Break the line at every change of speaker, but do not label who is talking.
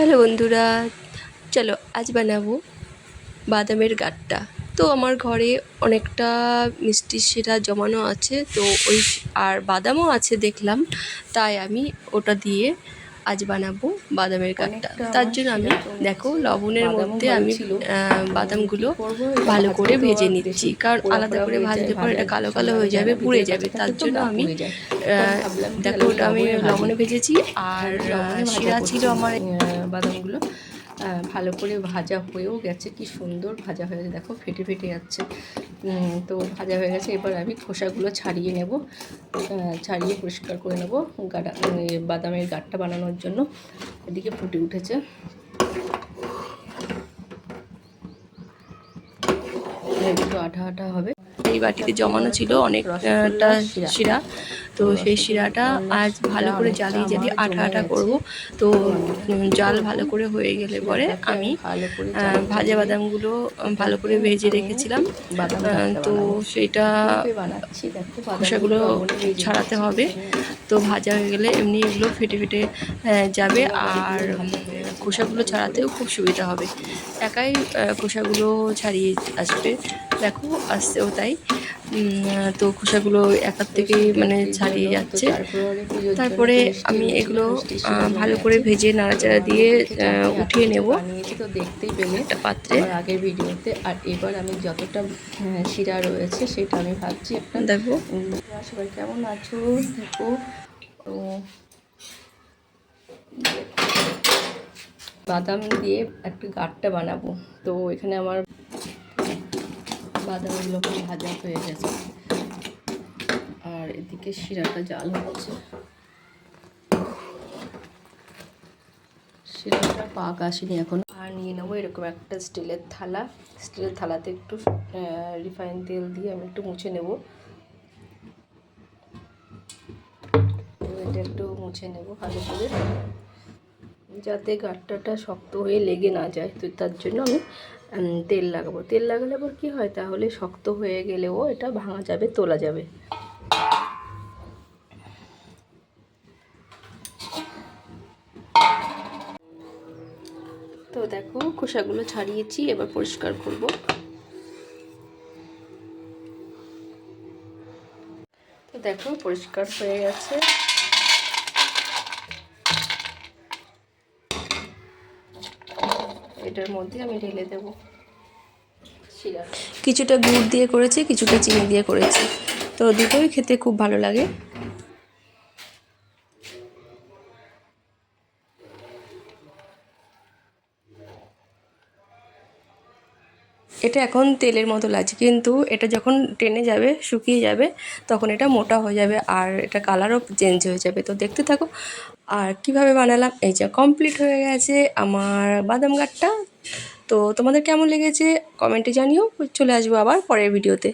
Hello বন্ধুরা, চলো আজ বানাবো বাদামের গাট্টা। তো আমার ঘরে অনেকটা মিষ্টি সেরা জমানো আছে, তো ওই আর বাদামও আছে দেখলাম, তাই আমি ওটা দিয়ে আজ বানাবো বাদামের
অনেকটা
তার জন্য আমি দেখো লবণের মধ্যে আমি বাদামগুলো ভালো করে ভেজে নিচ্ছি। কারণ আলাদা করে ভাজলে
যায়,
এটা কালো কালো হয়ে যাবে পুড়ে যাবে তার জন্য আমি দেখো ওটা আমি
লবণে
ভেজেছি আর শিরা ছিল আমার
বাদামগুলো। ভালো করে ভাজা হয়েও গেছে কি সুন্দর ভাজা হয়ে গেছে দেখো ফেটে ফেটে যাচ্ছে। তো ভাজা হয়ে গেছে, এবার আমি খোসাগুলো ছাড়িয়ে নেব। ছাড়িয়ে পরিষ্কার করে নেব গাটা বাদামের গাটটা বানানোর জন্য। এদিকে ফুটে উঠেছে। একটু আঠা আঠা হবে।
এই বাটিতে জমানো ছিল অনেকটা শিরা। তো সেই শিরাটা আজ ভালো করে জ্বালিয়ে জ্বালিয়ে আঠা আঠা করব তো জাল ভালো করে হয়ে গেলে পরে আমি
ভালো করে
আহ, ভাজা বাদামগুলো ভালো করে ভেজে রেখেছিলাম। তো
কীভাবে
খোসাগুলো ছাড়াতে হবে। তো ভাজা হয়ে গেলে এমনি এগুলো ফেটে ফেটে যাবে। আর খোসাগুলো ছাড়াতেও খুব সুবিধা হবে। একাই খোসাগুলো ছাড়িয়ে আসবে। দেখো আসছেও তাই। তো খোসাগুলো একার থেকেই মানে ছাড়িয়ে যাচ্ছে। তারপরে আমি এগুলো ভালো করে ভেজে নাড়াচাড়া দিয়ে উঠিয়ে নেব।
তো দেখতেই পেলে
একটা পাত্রে।
আগের ভিডিওতে আর এবার আমি যতটা হ্যাঁ, শিরা রয়েছে সেটা আমি ভাবছি। একটা
দেখো
সবাই কেমন আছো? দেখো। ও, বাদাম দিয়ে একটা গাট্টা বানাবো। তো এখানে আমার বাদামগুলো ভাজা হয়ে গেছে। আর এদিকে শিরাটা জাল হচ্ছে। শিরাটা পাক আসেনি এখন। আর নিয়ে নেব এরকম একটা স্টিলের থালা। স্টিলের থালাতে একটু রিফাইন তেল দিয়ে আমি একটু মুছে নেব। এটা একটু মুছে নেব ভালো করে। যাতে গাট্টাটা শক্ত হয়ে লেগে না যায়, তো তার জন্য আমি তেল লাগাবো। তেল লাগালে আবার কী হয়? তাহলে শক্ত হয়ে গেলেও এটা ভাঙা যাবে, তোলা যাবে। তো দেখো, খোসাগুলো ছাড়িয়েছি, এবার পরিষ্কার করব। তো দেখো, পরিষ্কার হয়ে গেছে। এটার মধ্যে আমি ঢেলে দেব।
কিছুটা গুড় দিয়ে করেছি কিছুটা চিনি দিয়ে করেছি। তো দুটোই খেতে খুব ভালো লাগে। এটা এখন তেলের মতো লাগছে, কিন্তু এটা যখন টেনে যাবে, শুকিয়ে যাবে, তখন এটা মোটা হয়ে যাবে আর এটা কালারও চেঞ্জ হয়ে যাবে। তো দেখতে থাকো। আর কীভাবে বানালাম? এই যে কমপ্লিট হয়ে গেছে আমার বাদাম গাটটা। তো তোমাদের কেমন লেগেছে? কমেন্টে জানিও। চলে আসব আবার পরের ভিডিওতে